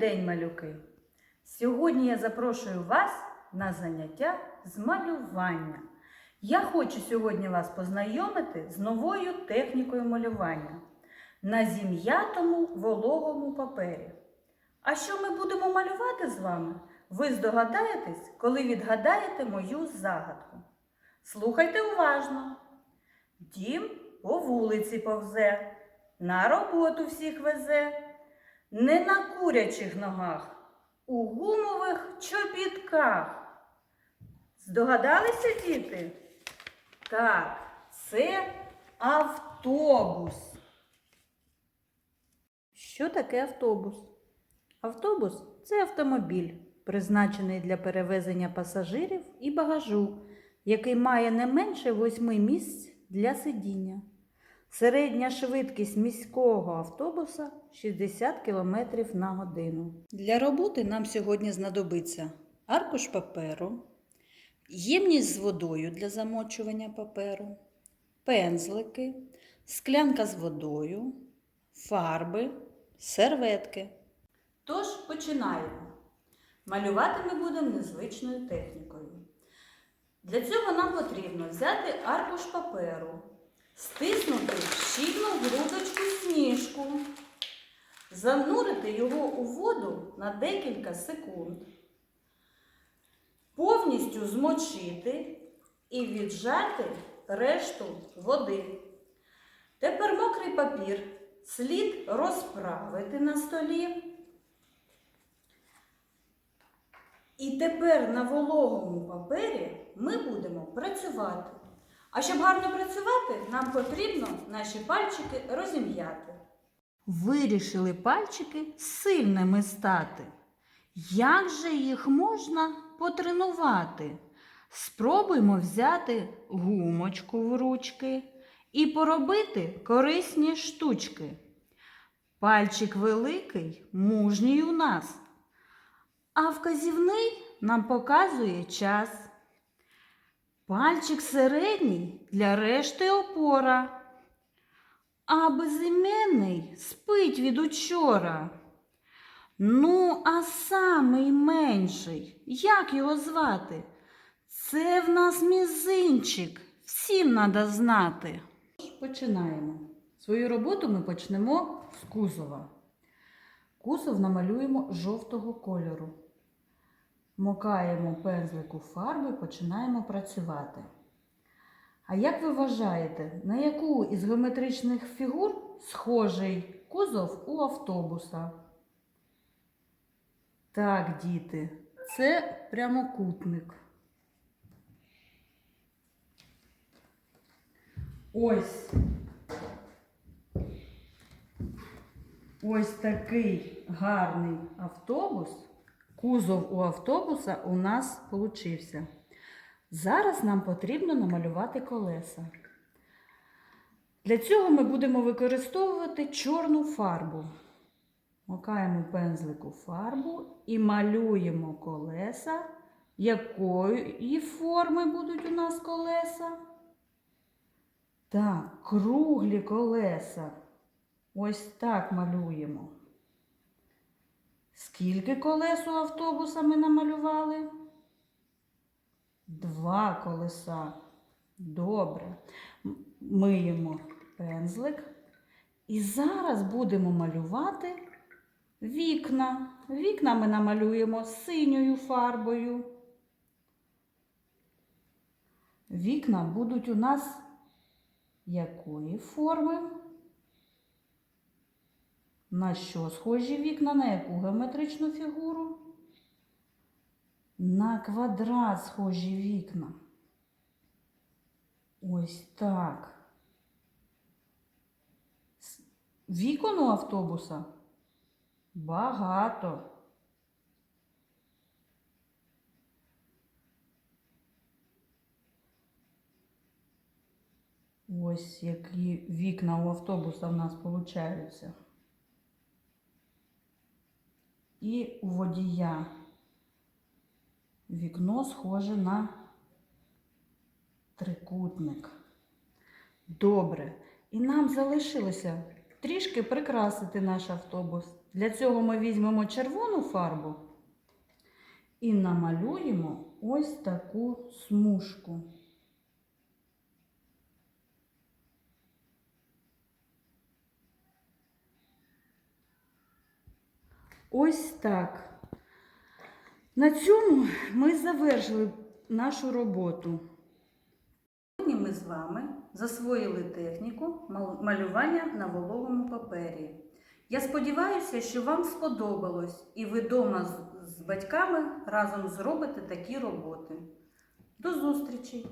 день, малюки! Сьогодні я запрошую вас на заняття з малювання. Я хочу сьогодні вас познайомити з новою технікою малювання на зім'ятому вологому папері. А що ми будемо малювати з вами? Ви здогадаєтесь, коли відгадаєте мою загадку. Слухайте уважно. Дім по вулиці повзе, на роботу всіх везе, не на курячих ногах, у гумових чобітках. Здогадалися, діти? Так, це автобус. Що таке автобус? Автобус це автомобіль, призначений для перевезення пасажирів і багажу, який має не менше восьми місць для сидіння. Середня швидкість міського автобуса 60 км на годину. Для роботи нам сьогодні знадобиться аркуш паперу, ємність з водою для замочування паперу, пензлики, склянка з водою, фарби, серветки. Тож починаємо. Малювати ми будемо незвичною технікою. Для цього нам потрібно взяти аркуш паперу, стиснути щільну грудочку сніжку, занурити його у воду на декілька секунд, повністю змочити і віджати решту води. Тепер мокрий папір слід розправити на столі. І тепер на вологому папері ми будемо працювати. А щоб гарно працювати, нам потрібно наші пальчики розім'яти. Вирішили пальчики сильними стати. Як же їх можна потренувати? Спробуймо взяти гумочку в ручки і поробити корисні штучки. Пальчик великий, мужній у нас, а вказівний нам показує час. Пальчик середній для решти опора, а безіменний спить від учора. Ну, а самий менший, як його звати? Це в нас мізинчик, всім треба знати. Починаємо. Свою роботу ми почнемо з кузова. Кузов намалюємо жовтого кольору. Мокаємо пензлик у фарбу і починаємо працювати. А як ви вважаєте, на яку із геометричних фігур схожий кузов у автобуса? Так, діти, це прямокутник. Ось. Ось такий гарний автобус. Кузов у автобуса у нас получився. Зараз нам потрібно намалювати колеса. Для цього ми будемо використовувати чорну фарбу. Макаємо пензлик у фарбу і малюємо колеса. Якої форми будуть у нас колеса? Так, круглі колеса. Ось так малюємо. Скільки колес у автобуса ми намалювали? Два колеса. Добре. Миємо пензлик. І зараз будемо малювати вікна. Вікна ми намалюємо синьою фарбою. Вікна будуть у нас якої форми? На що схожі вікна? На яку геометричну фігуру? На квадрат схожі вікна. Ось так. Вікон у автобуса багато. Ось які вікна у автобуса в нас получаються. І у водія вікно схоже на трикутник. Добре. І нам залишилося трішки прикрасити наш автобус. Для цього ми візьмемо червону фарбу і намалюємо ось таку смужку. Ось так. На цьому ми завершили нашу роботу. Сьогодні ми з вами засвоїли техніку малювання на вологому папері. Я сподіваюся, що вам сподобалось і ви вдома з, батьками разом зробите такі роботи. До зустрічі!